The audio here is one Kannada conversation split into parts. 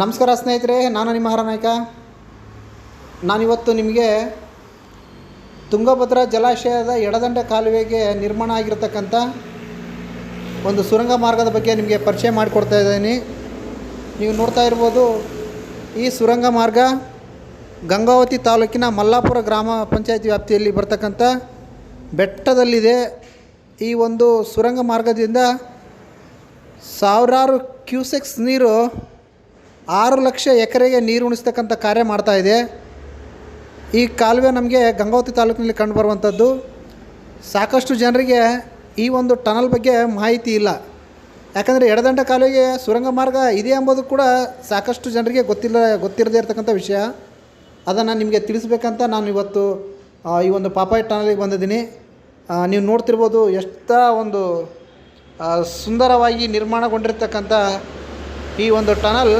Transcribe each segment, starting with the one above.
ನಮಸ್ಕಾರ ಸ್ನೇಹಿತರೆ, ನಾನು ನಿಮ್ಮ ಹರನಾಯಕ ನಾನಿವತ್ತು ನಿಮಗೆ ತುಂಗಭದ್ರಾ ಜಲಾಶಯದ ಎಡದಂಡ ಕಾಲುವೆಗೆ ನಿರ್ಮಾಣ ಆಗಿರತಕ್ಕಂಥ ಒಂದು ಸುರಂಗ ಮಾರ್ಗದ ಬಗ್ಗೆ ನಿಮಗೆ ಪರಿಚಯ ಮಾಡಿಕೊಡ್ತಾ ಇದ್ದೀನಿ. ನೀವು ನೋಡ್ತಾ ಇರ್ಬೋದು, ಈ ಸುರಂಗ ಮಾರ್ಗ ಗಂಗಾವತಿ ತಾಲೂಕಿನ ಮಲ್ಲಾಪುರ ಗ್ರಾಮ ಪಂಚಾಯತಿ ವ್ಯಾಪ್ತಿಯಲ್ಲಿ ಬರ್ತಕ್ಕಂಥ ಬೆಟ್ಟದಲ್ಲಿದೆ. ಈ ಒಂದು ಸುರಂಗ ಮಾರ್ಗದಿಂದ ಸಾವಿರಾರು ಕ್ಯೂಸೆಕ್ಸ್ ನೀರು ಆರು ಲಕ್ಷ ಎಕರೆಗೆ ನೀರು ಉಣಿಸ್ತಕ್ಕಂಥ ಕಾರ್ಯ ಮಾಡ್ತಾ ಇದೆ. ಈ ಕಾಲುವೆ ನಮಗೆ ಗಂಗಾವತಿ ತಾಲೂಕಿನಲ್ಲಿ ಕಂಡುಬರುವಂಥದ್ದು ಸಾಕಷ್ಟು ಜನರಿಗೆ ಈ ಒಂದು ಟನಲ್ ಬಗ್ಗೆ ಮಾಹಿತಿ ಇಲ್ಲ. ಯಾಕಂದರೆ ಎಡದಂಡ ಕಾಲುವೆಗೆ ಸುರಂಗ ಮಾರ್ಗ ಇದೆ ಎಂಬುದು ಕೂಡ ಸಾಕಷ್ಟು ಜನರಿಗೆ ಗೊತ್ತಿಲ್ಲ, ಗೊತ್ತಿರದೇ ಇರತಕ್ಕಂಥ ವಿಷಯ. ಅದನ್ನು ನಿಮಗೆ ತಿಳಿಸ್ಬೇಕಂತ ನಾನು ಇವತ್ತು ಈ ಒಂದು ಪಾಪಾಯಿ ಟನಲಿಗೆ ಬಂದಿದ್ದೀನಿ. ನೀವು ನೋಡ್ತಿರ್ಬೋದು ಎಷ್ಟ ಒಂದು ಸುಂದರವಾಗಿ ನಿರ್ಮಾಣಗೊಂಡಿರ್ತಕ್ಕಂಥ ಈ ಒಂದು ಟನಲ್.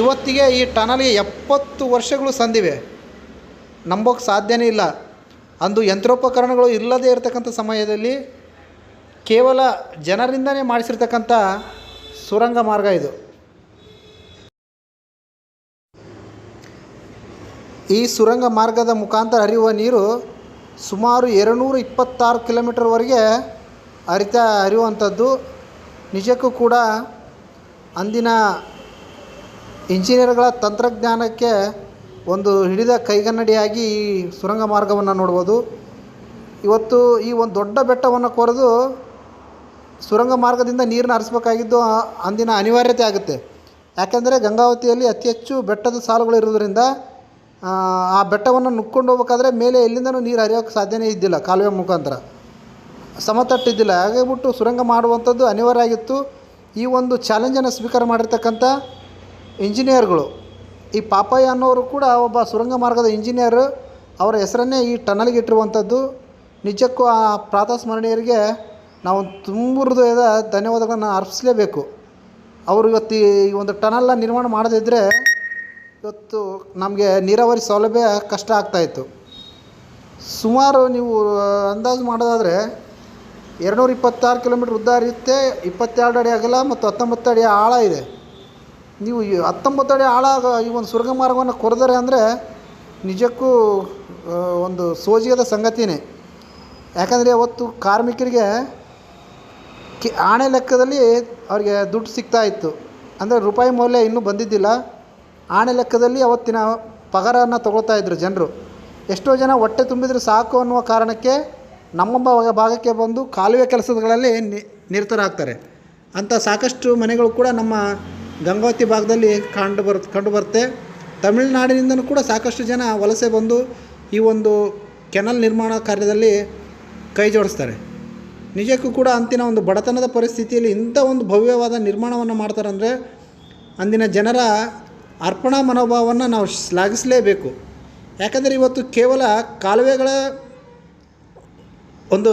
ಇವತ್ತಿಗೆ ಈ ಟನಲ್ಗೆ ಎಪ್ಪತ್ತು ವರ್ಷಗಳು ಸಂದಿವೆ. ನಂಬೋಕ್ಕೆ ಸಾಧ್ಯನೇ ಇಲ್ಲ. ಅಂದು ಯಂತ್ರೋಪಕರಣಗಳು ಇಲ್ಲದೇ ಇರತಕ್ಕಂಥ ಸಮಯದಲ್ಲಿ ಕೇವಲ ಜನರಿಂದನೇ ಮಾಡಿಸಿರ್ತಕ್ಕಂಥ ಸುರಂಗ ಮಾರ್ಗ ಇದು. ಈ ಸುರಂಗ ಮಾರ್ಗದ ಮುಖಾಂತರ ಹರಿಯುವ ನೀರು ಸುಮಾರು ಎರಡುನೂರ ಇಪ್ಪತ್ತಾರು ಕಿಲೋಮೀಟರ್ವರೆಗೆ ಹರಿತಾ ಹರಿಯುವಂಥದ್ದು. ನಿಜಕ್ಕೂ ಕೂಡ ಅಂದಿನ ಇಂಜಿನಿಯರ್ಗಳ ತಂತ್ರಜ್ಞಾನಕ್ಕೆ ಒಂದು ಹಿಡಿದ ಕೈಗನ್ನಡಿಯಾಗಿ ಈ ಸುರಂಗ ಮಾರ್ಗವನ್ನು ನೋಡ್ಬೋದು. ಇವತ್ತು ಈ ಒಂದು ದೊಡ್ಡ ಬೆಟ್ಟವನ್ನು ಕೊರೆದು ಸುರಂಗ ಮಾರ್ಗದಿಂದ ನೀರನ್ನು ಹರಿಸ್ಬೇಕಾಗಿದ್ದು ಅಂದಿನ ಅನಿವಾರ್ಯತೆ ಆಗುತ್ತೆ. ಯಾಕೆಂದರೆ ಗಂಗಾವತಿಯಲ್ಲಿ ಅತಿ ಹೆಚ್ಚು ಬೆಟ್ಟದ ಸಾಲುಗಳು ಇರೋದರಿಂದ ಆ, ಬೆಟ್ಟವನ್ನು ನುಕ್ಕೊಂಡು ಹೋಗ್ಬೇಕಾದ್ರೆ ಮೇಲೆ ಎಲ್ಲಿಂದನೂ ನೀರು ಹರಿಯೋಕ್ಕೆ ಸಾಧ್ಯನೇ ಇದ್ದಿಲ್ಲ ಕಾಲುವೆ ಮುಖಾಂತರ. ಸಮತಟ್ಟಿದ್ದಿಲ್ಲ. ಹಾಗೆ ಬಿಟ್ಟು ಸುರಂಗ ಮಾಡುವಂಥದ್ದು ಅನಿವಾರ್ಯ ಆಗಿತ್ತು. ಈ ಒಂದು ಚಾಲೆಂಜನ್ನು ಸ್ವೀಕಾರ ಮಾಡಿರ್ತಕ್ಕಂಥ ಇಂಜಿನಿಯರ್ಗಳು. ಈ ಪಾಪಯ್ಯ ಅನ್ನೋರು ಕೂಡ ಒಬ್ಬ ಸುರಂಗ ಮಾರ್ಗದ ಇಂಜಿನಿಯರ್. ಅವರ ಹೆಸರನ್ನೇ ಈ ಟನಲ್ಗೆ ಇಟ್ಟಿರುವಂಥದ್ದು. ನಿಜಕ್ಕೂ ಆ ಪ್ರಾತಸ್ಮರಣೀಯರಿಗೆ ನಾವು ತುಂಬ ಧನ್ಯವಾದಗಳನ್ನು ಅರ್ಪಿಸಲೇಬೇಕು. ಅವರು ಇವತ್ತು ಈ ಒಂದು ಟನಲ್ನ ನಿರ್ಮಾಣ ಮಾಡದಿದ್ದರೆ ಇವತ್ತು ನಮಗೆ ನೀರಾವರಿ ಸೌಲಭ್ಯ ಕಷ್ಟ ಆಗ್ತಾಯಿತ್ತು ಸುಮಾರು ನೀವು ಅಂದಾಜು ಮಾಡೋದಾದರೆ ಎರಡುನೂರ ಇಪ್ಪತ್ತಾರು ಕಿಲೋಮೀಟ್ರ್ ಉದ್ದ ಹರಿಯುತ್ತೆ ಇಪ್ಪತ್ತೆರಡು ಅಡಿ ಅಗಲ ಮತ್ತು ಹತ್ತೊಂಬತ್ತು ಅಡಿ ಆಳ ಇದೆ. ನೀವು ಹತ್ತೊಂಬತ್ತು ಅಡಿ ಆಳ ಈ ಒಂದು ಸುರಂಗ ಮಾರ್ಗವನ್ನು ಕೊರೆದರೆ ಅಂದರೆ ನಿಜಕ್ಕೂ ಒಂದು ಸೋಜಿಗದ ಸಂಗತಿನೇ. ಯಾಕಂದರೆ ಅವತ್ತು ಕಾರ್ಮಿಕರಿಗೆ ಕಿ, ಆಣೆ ಲೆಕ್ಕದಲ್ಲಿ ಅವರಿಗೆ ದುಡ್ಡು ಸಿಗ್ತಾ ಇತ್ತು. ಅಂದರೆ ರೂಪಾಯಿ ಮೌಲ್ಯ ಇನ್ನೂ ಬಂದಿದ್ದಿಲ್ಲ. ಆಣೆ ಲೆಕ್ಕದಲ್ಲಿ ಅವತ್ತಿನ ಪಗಾರನ್ನು ತಗೊಳ್ತಾ ಇದ್ದರು ಜನರು. ಎಷ್ಟೋ ಜನ ಹೊಟ್ಟೆ ತುಂಬಿದ್ರೆ ಸಾಕು ಅನ್ನುವ ಕಾರಣಕ್ಕೆ ನಮ್ಮ ಭಾಗ ಭಾಗಕ್ಕೆ ಬಂದು ಕಾಲುವೆ ಕೆಲಸಗಳಲ್ಲಿ ನಿರತರಾಗ್ತಾರೆ. ಅಂಥ ಸಾಕಷ್ಟು ಮನೆಗಳು ಕೂಡ ನಮ್ಮ ಗಂಗಾವತಿ ಭಾಗದಲ್ಲಿ ಕಂಡು ಬರ್, ಕಂಡು ಬರುತ್ತೆ. ತಮಿಳುನಾಡಿನಿಂದನೂ ಕೂಡ ಸಾಕಷ್ಟು ಜನ ವಲಸೆ ಬಂದು ಈ ಒಂದು ಕೆನಲ್ ನಿರ್ಮಾಣ ಕಾರ್ಯದಲ್ಲಿ ಕೈ ಜೋಡಿಸ್ತಾರೆ. ನಿಜಕ್ಕೂ ಕೂಡ ಅಂತಿನ ಒಂದು ಬಡತನದ ಪರಿಸ್ಥಿತಿಯಲ್ಲಿ ಇಂಥ ಒಂದು ಭವ್ಯವಾದ ನಿರ್ಮಾಣವನ್ನು ಮಾಡ್ತಾರಂದರೆ ಅಂದಿನ ಜನರ ಅರ್ಪಣಾ ಮನೋಭಾವವನ್ನು ನಾವು ಶ್ಲಾಘಿಸಲೇಬೇಕು. ಯಾಕಂದರೆ ಇವತ್ತು ಕೇವಲ ಕಾಲುವೆಗಳ ಒಂದು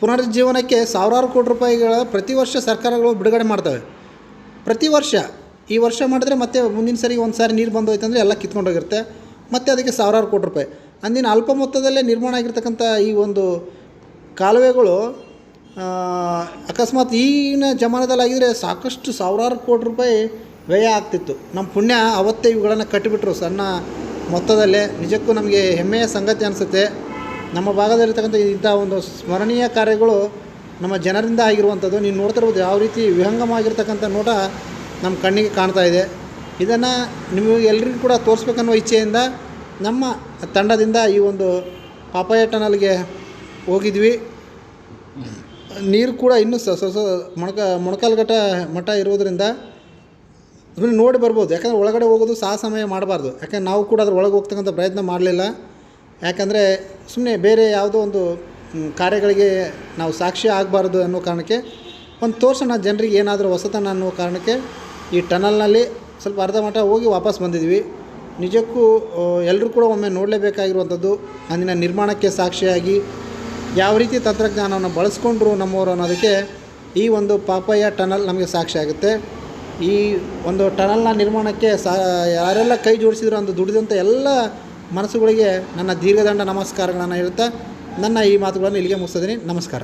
ಪುನರುಜ್ಜೀವನಕ್ಕೆ ಸಾವಿರಾರು ಕೋಟಿ ರೂಪಾಯಿಗಳ ಪ್ರತಿ ವರ್ಷ ಸರ್ಕಾರಗಳು ಬಿಡುಗಡೆ ಮಾಡ್ತವೆ. ಪ್ರತಿ ವರ್ಷ, ಈ ವರ್ಷ ಮಾಡಿದ್ರೆ ಮತ್ತೆ ಮುಂದಿನ ಸರಿ ಒಂದು ಸಾರಿ ನೀರು ಬಂದೋಯ್ತಂದರೆ ಎಲ್ಲ ಕಿತ್ಕೊಂಡೋಗಿರುತ್ತೆ. ಮತ್ತೆ ಅದಕ್ಕೆ ಸಾವಿರಾರು ಕೋಟಿ ರೂಪಾಯಿ. ಅಂದಿನ ಅಲ್ಪ ಮೊತ್ತದಲ್ಲೇ ನಿರ್ಮಾಣ ಆಗಿರ್ತಕ್ಕಂಥ ಈ ಒಂದು ಕಾಲುವೆಗಳು ಅಕಸ್ಮಾತ್ ಈಗಿನ ಜಮಾನದಲ್ಲಾಗಿದ್ದರೆ ಸಾಕಷ್ಟು ಸಾವಿರಾರು ಕೋಟಿ ರೂಪಾಯಿ ವ್ಯಯ ಆಗ್ತಿತ್ತು. ನಮ್ಮ ಪುಣ್ಯ ಅವತ್ತೇ ಇವುಗಳನ್ನು ಕಟ್ಟಿಬಿಟ್ರು ಸಣ್ಣ ಮೊತ್ತದಲ್ಲೇ. ನಿಜಕ್ಕೂ ನಮಗೆ ಹೆಮ್ಮೆಯ ಸಂಗತಿ ಅನಿಸುತ್ತೆ. ನಮ್ಮ ಭಾಗದಲ್ಲಿರ್ತಕ್ಕಂಥ ಇಂಥ ಒಂದು ಸ್ಮರಣೀಯ ಕಾರ್ಯಗಳು ನಮ್ಮ ಜನರಿಂದ ಆಗಿರುವಂಥದ್ದು ನೀವು ನೋಡ್ತಿರ್ಬೋದು ಯಾವ ರೀತಿ ವಿಹಂಗಮವಾಗಿರ್ತಕ್ಕಂಥ ನೋಟ ನಮ್ಮ ಕಣ್ಣಿಗೆ ಕಾಣ್ತಾ ಇದೆ. ಇದನ್ನು ನಿಮಗೆ ಎಲ್ರಿಗೂ ಕೂಡ ತೋರಿಸ್ಬೇಕನ್ನೋ ಇಚ್ಛೆಯಿಂದ ನಮ್ಮ ತಂಡದಿಂದ ಈ ಒಂದು ಪಾಪಾಯ ಟನಲ್ಗೆ ಹೋಗಿದ್ವಿ. ನೀರು ಕೂಡ ಇನ್ನೂ ಸ ಸ ಮೊಣಕ, ಮೊಣಕಾಲ್ಗಟ್ಟ ಮಠ ಇರೋದ್ರಿಂದ ಅದನ್ನು ನೋಡಿ ಬರ್ಬೋದು. ಯಾಕಂದರೆ ಒಳಗಡೆ ಹೋಗೋದು ಸಹ ಸಮಯ ಮಾಡಬಾರ್ದು. ಯಾಕಂದ್ರೆ ನಾವು ಕೂಡ ಅದ್ರ ಒಳಗೆ ಹೋಗ್ತಕ್ಕಂಥ ಪ್ರಯತ್ನ ಮಾಡಲಿಲ್ಲ. ಯಾಕಂದರೆ ಸುಮ್ಮನೆ ಬೇರೆ ಯಾವುದೋ ಒಂದು ಕಾರ್ಯಗಳಿಗೆ ನಾವು ಸಾಕ್ಷಿ ಆಗಬಾರ್ದು ಅನ್ನೋ ಕಾರಣಕ್ಕೆ ಒಂದು ತೋರ್ಸೋಣ ಜನರಿಗೆ ಏನಾದರೂ ಹೊಸತನ ಅನ್ನೋ ಕಾರಣಕ್ಕೆ ಈ ಟನಲ್ನಲ್ಲಿ ಸ್ವಲ್ಪ ಅರ್ಧ ಮಟ್ಟ ಹೋಗಿ ವಾಪಸ್ ಬಂದಿದ್ವಿ ನಿಜಕ್ಕೂ ಎಲ್ಲರೂ ಕೂಡ ಒಮ್ಮೆ ನೋಡಲೇಬೇಕಾಗಿರುವಂಥದ್ದು ಅಂದಿನ ನಿರ್ಮಾಣಕ್ಕೆ ಸಾಕ್ಷಿಯಾಗಿ ಯಾವ ರೀತಿ ತಂತ್ರಜ್ಞಾನವನ್ನು ಬಳಸ್ಕೊಂಡ್ರು ನಮ್ಮವರು ಅನ್ನೋದಕ್ಕೆ ಈ ಒಂದು ಪಾಪಯ್ಯ ಟನಲ್ ನಮಗೆ ಸಾಕ್ಷಿ ಆಗುತ್ತೆ. ಈ ಒಂದು ಟನಲ್ನ ನಿರ್ಮಾಣಕ್ಕೆ ಸಾ, ಯಾರೆಲ್ಲ ಕೈ ಜೋಡಿಸಿದ್ರು ಅಂದು ದುಡಿದಂಥ ಎಲ್ಲ ಮನಸ್ಸುಗಳಿಗೆ ನನ್ನ ದೀರ್ಘದಂಡ ನಮಸ್ಕಾರಗಳನ್ನು ಹೇಳ್ತಾ ನನ್ನ ಈ ಮಾತುಗಳನ್ನು ಇಲ್ಲಿಗೆ ಮುಗಿಸ್ತಿದ್ದೀನಿ ನಮಸ್ಕಾರ.